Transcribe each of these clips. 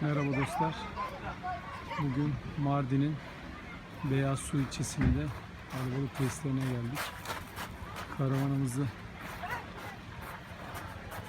Merhaba dostlar. Bugün Mardin'in Beyaz Su ilçesinde Arabalık testlerine geldik. Karavanımızı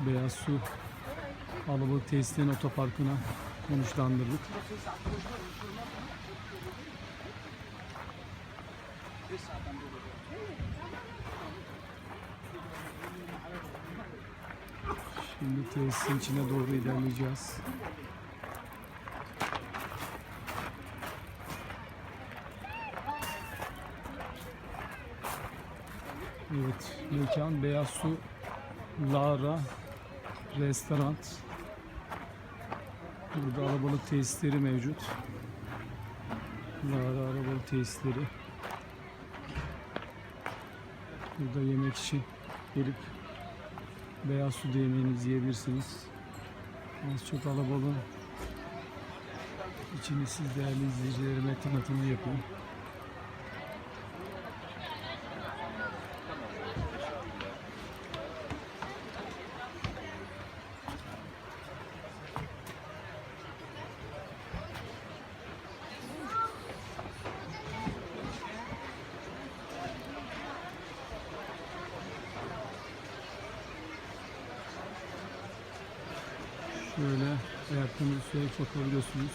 Beyaz Su Alabalık Tesislerinin otoparkına konuşlandırdık. Şimdi tesisin içine doğru ilerleyeceğiz. Evet, mekan Beyaz Su Lara Restoran. Burada arabalık tesisleri mevcut. Lara arabalık tesisleri. Burada yemek için gelip beyaz su yemeğinizi yiyebilirsiniz. Az çok alabalığın içini siz değerli izleyicilerime tanıtımını yapayım. Şöyle ayaklarınızı suya bakabiliyorsunuz.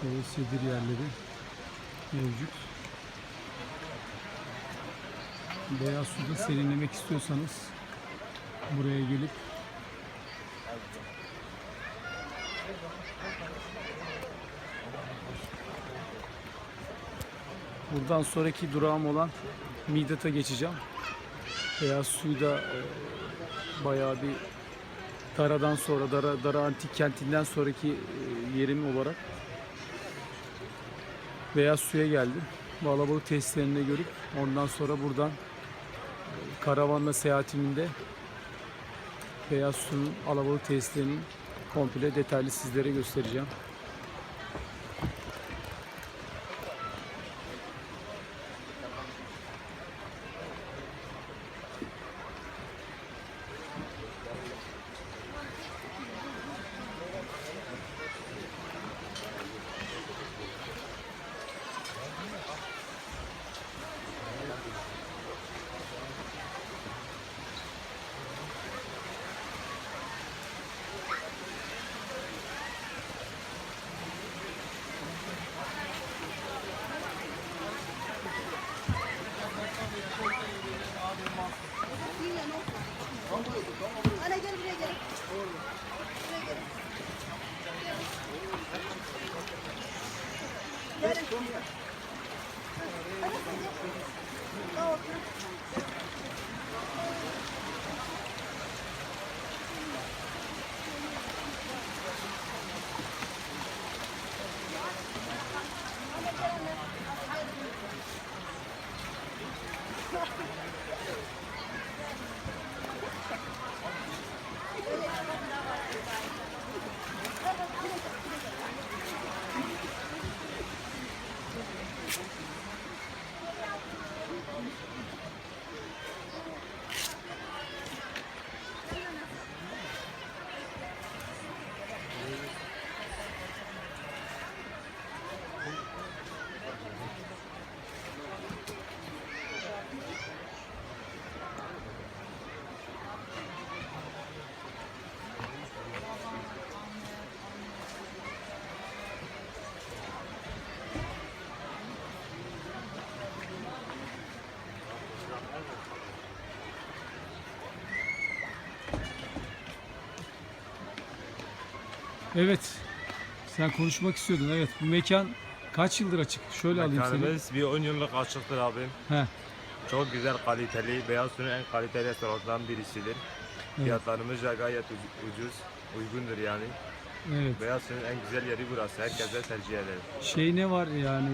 Şöyle sedir yerleri mevcut. Beyaz suda serinlemek istiyorsanız buraya gelip Buradan sonraki durağım olan Midat'a geçeceğim. Beyaz suyu da e, bayağı bir Dara'dan sonra, Dara, Dara Antik Kenti'nden sonraki e, yerim olarak Beyaz Su'ya geldim. Bu alabalık tesislerini görüp ondan sonra buradan e, karavanla seyahatiminde Beyaz Su'nun alabalık tesislerinin komple detaylı sizlere göstereceğim. Evet. Sen konuşmak istiyordun. Evet. Bu mekan kaç yıldır açık? Şöyle alayım seni. Mekanımız bir 10 yıllık açıktır abim. He. Çok güzel kaliteli, Beyaz Su'nun en kaliteli restoranlarından birisidir. Fiyatlarımız da gayet uc- ucuz, uygundur yani. Evet. Beyaz Su'nun en güzel yeri burası. Herkese tercih ederim. Şey ne var yani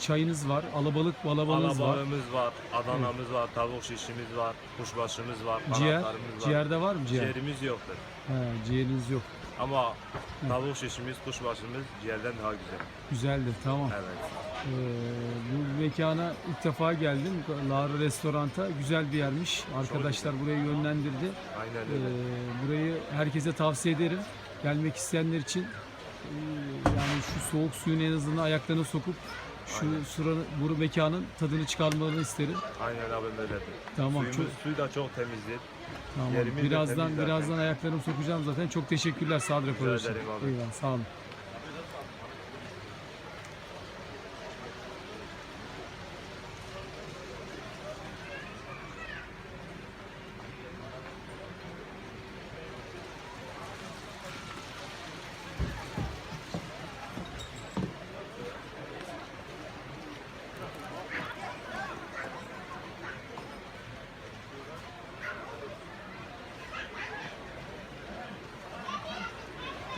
çayınız var, alabalık balabalığınız var. Alabalığımız var, Adana'mız var, tavuk şişimiz var, kuşbaşımız var, Ciğer, kanatlarımız var. ciğerde var mı ciğer? Ciğerimiz yoktur. He, ciğeriniz yok. Ama tavuk şişimiz, kuşbaşımız ciğerden daha güzel. Güzeldir tamam. Evet. Ee, bu mekana ilk defa geldim. Lara Restorant'a güzel bir yermiş. Arkadaşlar burayı yönlendirdi. Aynen Ee, öyle. burayı herkese tavsiye ederim. gelmek isteyenler için e, yani şu soğuk suyun en azından ayaklarını sokup şu Aynen. sıranın, bu mekanın tadını çıkarmalarını isterim. Aynen abi öyledir. Tamam Suyumuz, çok suyu da çok temizdir. Tamam. de Birazdan birazdan ayaklarımı sokacağım zaten. Çok teşekkürler ol röportaj için. ederim abi. Eyvallah sağ olun.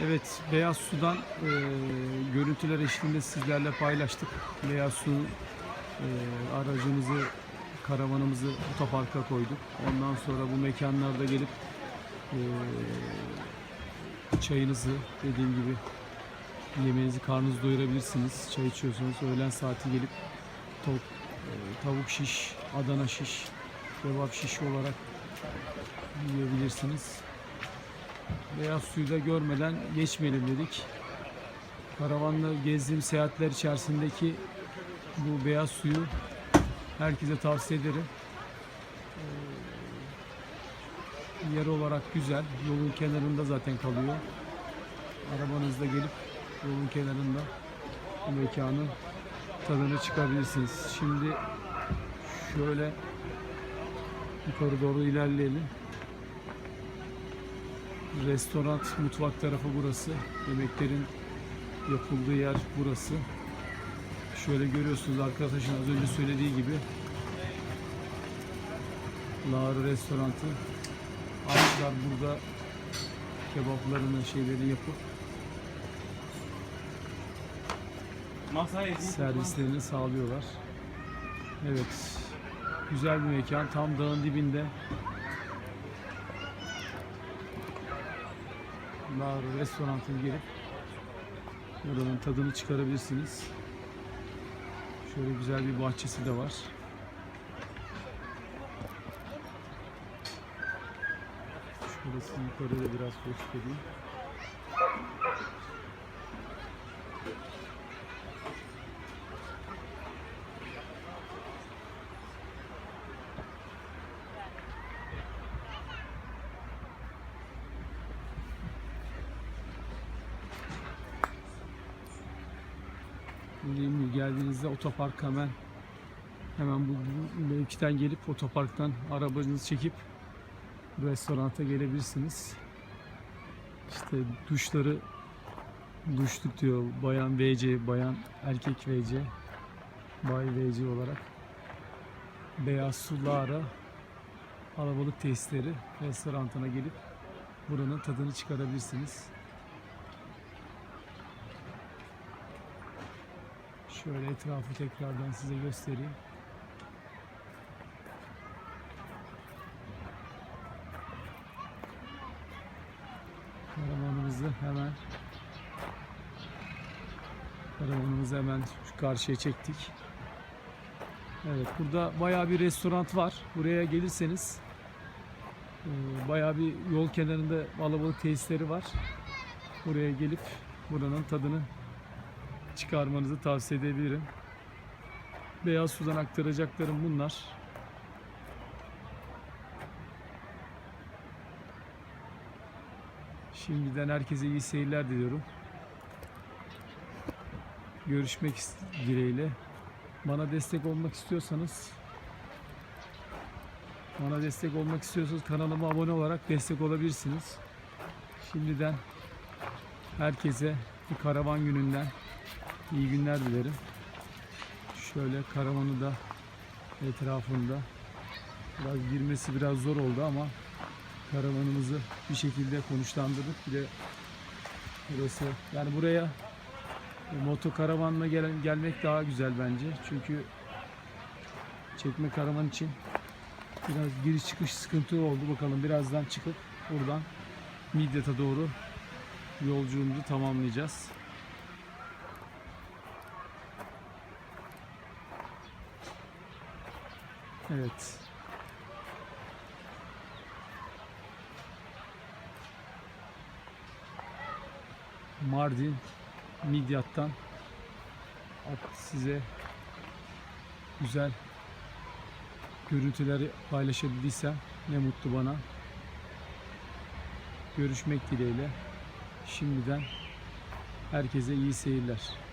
Evet, Beyaz Su'dan e, görüntüler eşliğinde sizlerle paylaştık. Beyaz Su e, aracımızı, karavanımızı otoparka koyduk. Ondan sonra bu mekanlarda gelip e, çayınızı dediğim gibi yemeğinizi, karnınızı doyurabilirsiniz. Çay içiyorsanız öğlen saati gelip tok, e, tavuk şiş, Adana şiş, kebap şiş olarak yiyebilirsiniz. Beyaz suyu da görmeden geçmeyelim dedik. Karavanla gezdiğim seyahatler içerisindeki bu beyaz suyu herkese tavsiye ederim. Ee, yer olarak güzel. Yolun kenarında zaten kalıyor. Arabanızda gelip yolun kenarında bu mekanın tadını çıkabilirsiniz. Şimdi şöyle yukarı doğru ilerleyelim. Restoran, mutfak tarafı burası. Yemeklerin yapıldığı yer burası. Şöyle görüyorsunuz arkadaşın az önce söylediği gibi Lara restoranı. Aşçılar burada kebaplarını şeyleri yapıp servislerini sağlıyorlar. Evet. Güzel bir mekan. Tam dağın dibinde. Lara restoranına gelip buranın tadını çıkarabilirsiniz. Şöyle güzel bir bahçesi de var. Şurası yukarıda biraz göstereyim. Gibi geldiğinizde otopark hemen hemen bu, mevkiden gelip otoparktan arabanızı çekip restoranta gelebilirsiniz. İşte duşları duşluk diyor bayan VC, bayan erkek VC, bay VC olarak. Beyaz Su Lara alabalık tesisleri restorantına gelip buranın tadını çıkarabilirsiniz. Şöyle etrafı tekrardan size göstereyim. Karavanımızı hemen Karavanımızı hemen şu karşıya çektik. Evet burada bayağı bir restoran var. Buraya gelirseniz e, bayağı bir yol kenarında alabalık tesisleri var. Buraya gelip buranın tadını çıkarmanızı tavsiye edebilirim. Beyaz sudan aktaracaklarım bunlar. Şimdiden herkese iyi seyirler diliyorum. Görüşmek dileğiyle. Bana destek olmak istiyorsanız bana destek olmak istiyorsanız kanalıma abone olarak destek olabilirsiniz. Şimdiden herkese bir karavan gününden iyi günler dilerim. Şöyle karavanı da etrafında biraz girmesi biraz zor oldu ama karavanımızı bir şekilde konuşlandırdık. Bir de burası yani buraya moto karavanla gelen, gelmek daha güzel bence. Çünkü çekme karavan için biraz giriş çıkış sıkıntı oldu. Bakalım birazdan çıkıp buradan Midyat'a doğru yolculuğumuzu tamamlayacağız. Evet. Mardin Midyat'tan size güzel görüntüleri paylaşabildiysem ne mutlu bana. Görüşmek dileğiyle. Şimdiden herkese iyi seyirler.